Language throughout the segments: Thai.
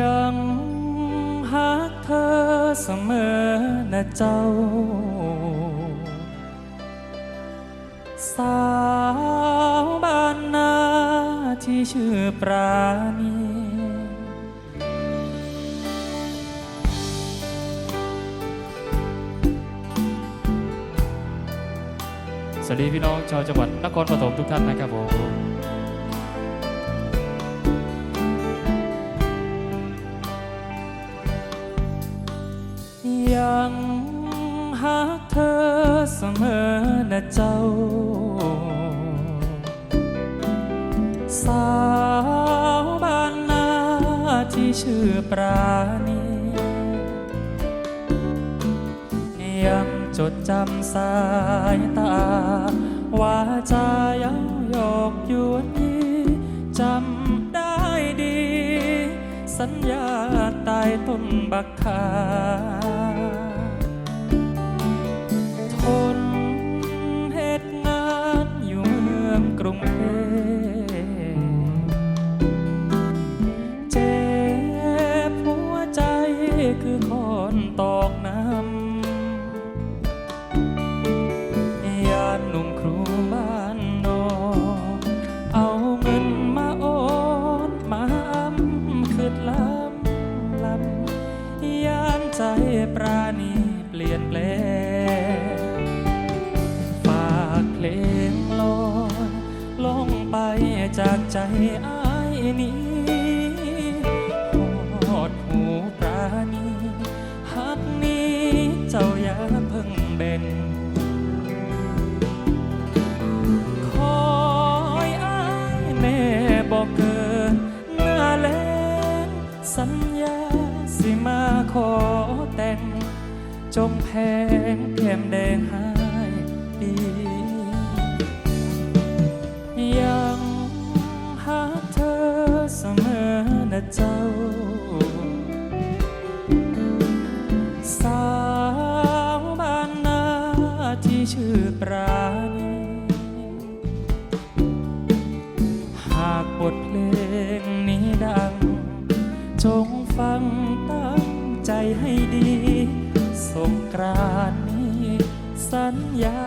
ยังหักเธอเสมอนะเจ้า สาวบ้านนาที่ชื่อปราณีสวัสดีพี่น้องชาวจังหวัดนครปฐมทุกท่านนะครับผม ยังหักเธอเสมอนะเจ้า สาวบ้านนาที่ชื่อปราณียังจดจำสายตา ว่าจาเย้ายอกยวนยีจำได้ดี สัญญาตายต้นบักคา ใจอ้ายนี้หอดหูปราณีหักนี้เจ้าอย่าเพิ่งเบนคอยอ้ายแม่บอกเกินเมื่อแลงสัญญาสิมาขอแต่งจงแพงแก้มแดงหา เจ้า สาวบ้านนาที่ชื่อปราณีหากบทเพลงนี้ดัง จงฟังตั้งใจให้ดี สงกรานนี้สัญญา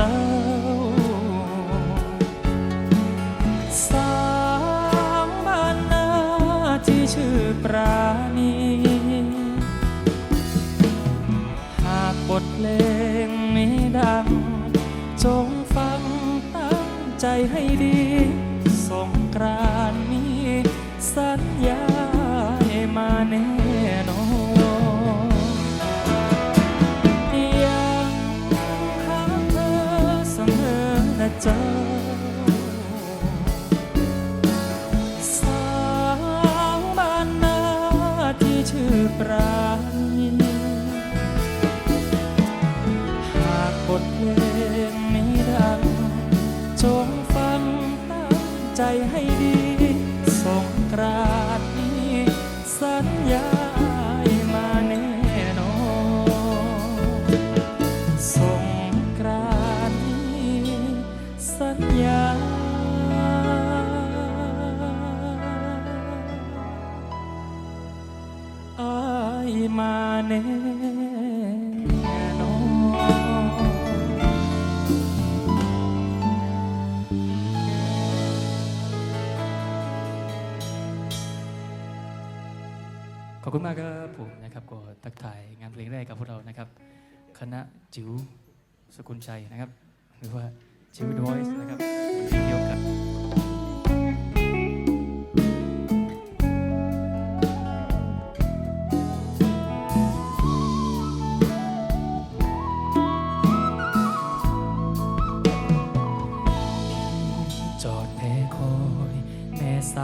น คณะจิ๋วสกุลชัยนะครับ หรือว่าจิ๋วดอยส์นะครับเดียโก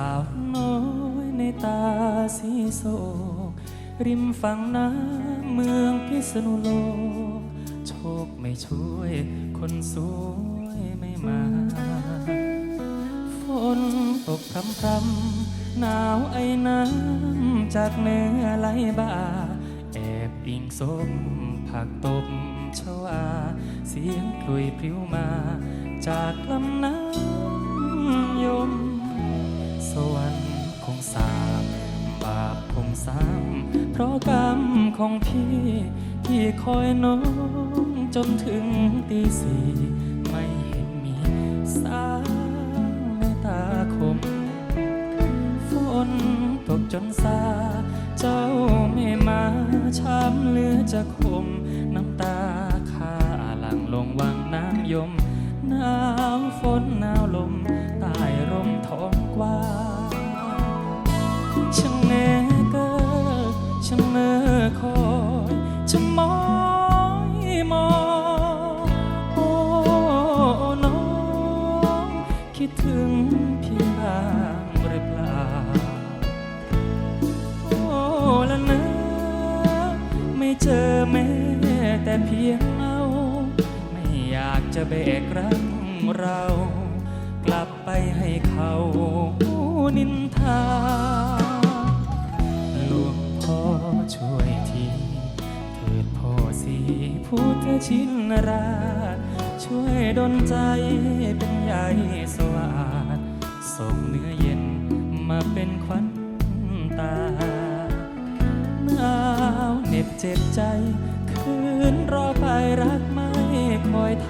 าวนกริมฝั่งน้ำเมืองพิษณุโลก ช่วย คนสวยไม่มา ฝนตกพรำพรำหนาวไอ้น้ำจากเหนือไหลบ่า แอบอิงส้มผักตบชวา เสียงคลุยพริ้วมา จากลำน้ำยม สวรรค์คงสาบบาปคงสามเพราะกรรมของพี่ ที่คอยน้องจนถึงตีสี่ไม่เห็นมีสางในตาคม ฝนตกจนซา เจ้าไม่มาช้ำเหลือจะคม น้ำตาข้าหลังลงวังน้ำยม หนาวฝนหนาว เจอแม้แต่เพียงเงาไม่อยากจะเบกรักเรา กลับไปให้เขานินทาหลวงพ่อช่วยทีเถิดพ่อสีพุทธชินราชช่วยดลใจเป็นใหญ่สวาดส่งเนื้อเย็นมาเป็นขวัญ เจ็บใจ คืนรอไปรักไม่คอยท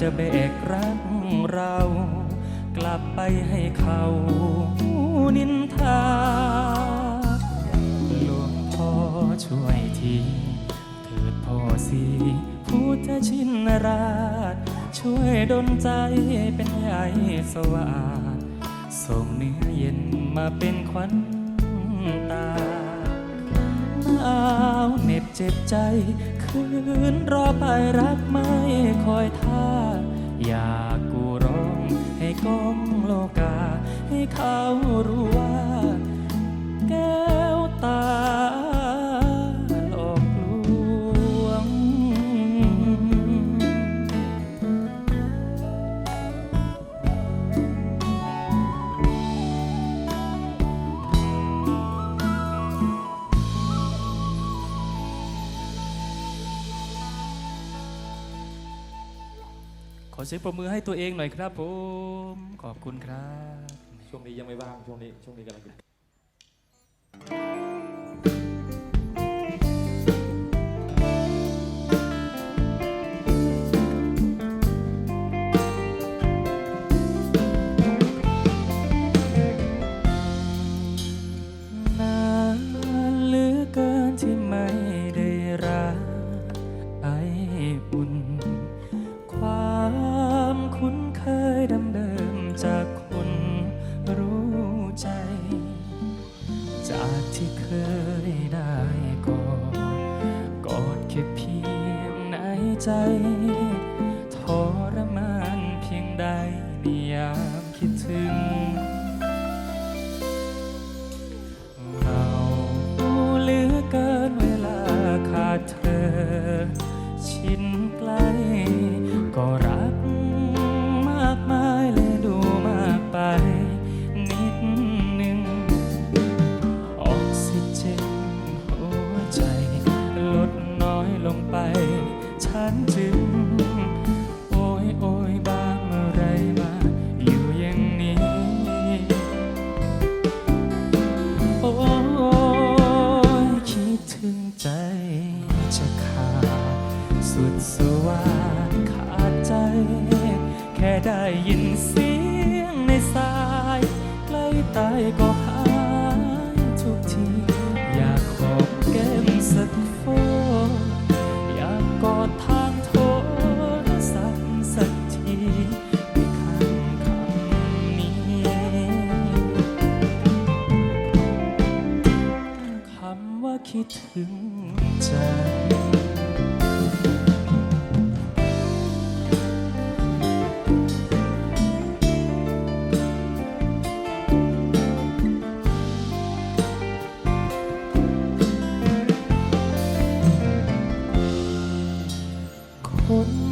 จะเบกรักเรา กลับไปให้เขานินทา หลวงพ่อช่วยทีเถิดพ่อสีพุทธชินราช ช่วยดลใจเป็นใหญ่สว่าดส่งเนื้อเย็นมาเป็นขวัญตาหนาวเหน็บเจ็บใจ คืนรอไปรักไม่คอยท่า อยากกูร้องให้ก้องโลกา ให้เขารู้ว่า แก้วตา อเสียงปรบมือให้ตัวเองหน่อยครับผม ขอบคุณครับ ช่วงนี้ยังไม่ว่างช่วงนี้ช่วงนี้กำลัง ก็หายทุกที อยากขอบแก้มสักฟอนอยากกอดทางโทรศัพท์สักทีไม่คันคำนี้คำว่าคิดถึง คน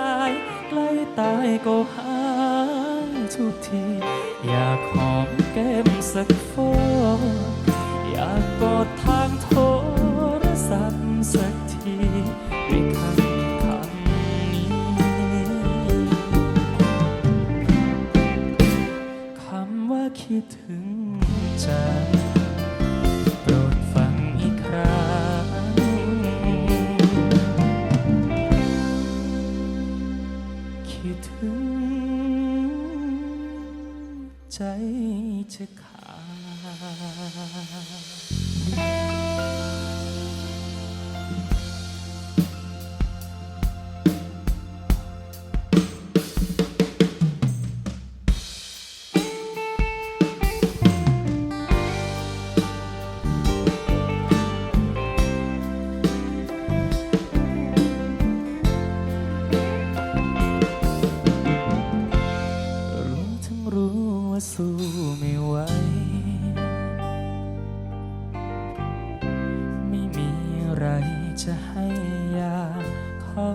ายใกล้ตายก็หายทุกที อยากหอมแก้มสักฟองอยากกอดทางโทรศัพท์สักทีด้วยคำคำนี้คำว่าคิดถึง จะข จะให้ยาเขา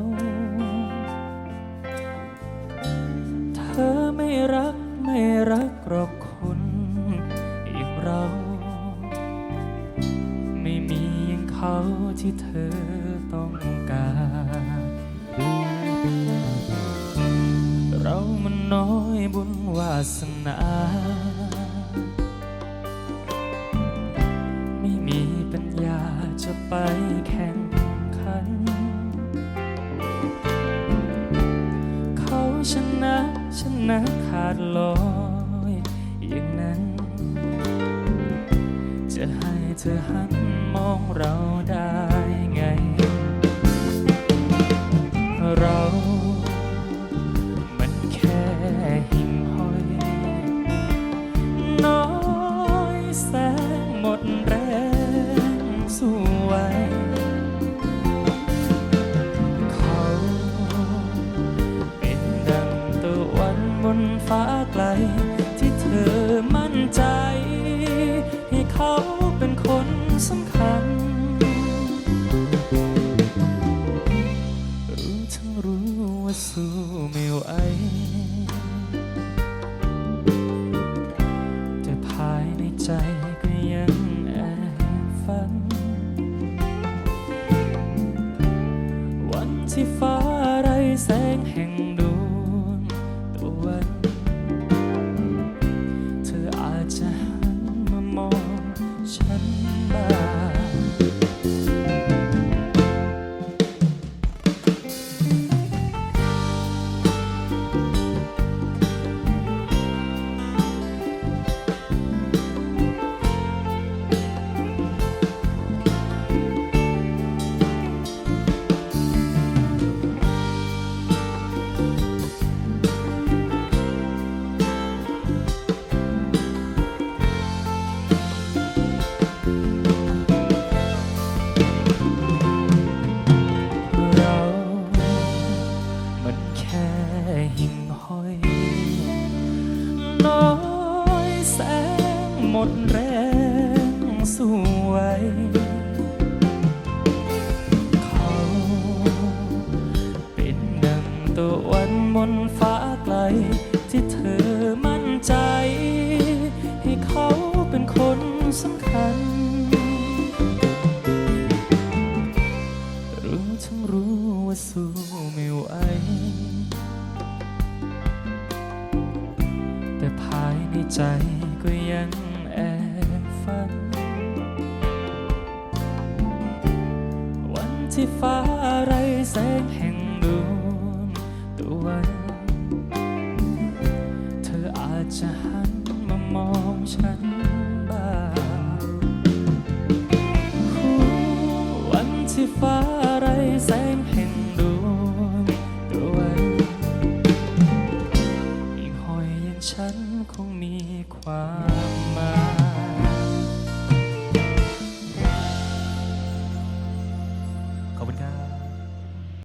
เธอไม่รักไม่รักหรอกคนอย่างเรา ไม่มีอย่างเขาที่เธอ ชนะชนะขาดลอยอย่างนั้น จะให้เธอหันมองเราได้ไง เรา เขาเป็นคนสำคัญ น้อยแสงหมดแรงสวย เขาเป็นดังตะวันบนฟ้าไกล ที่เธอมั่นใจ ให้เขาเป็นคนสำคัญ ที่ฟ้าไรแสงแห่งดวงตะวัน เธออาจจะหันมามองฉันบ้างวันที่ฟ้าไรแสงแห่งดวงตะวันยิ่หอยอย่างฉันคงมีความ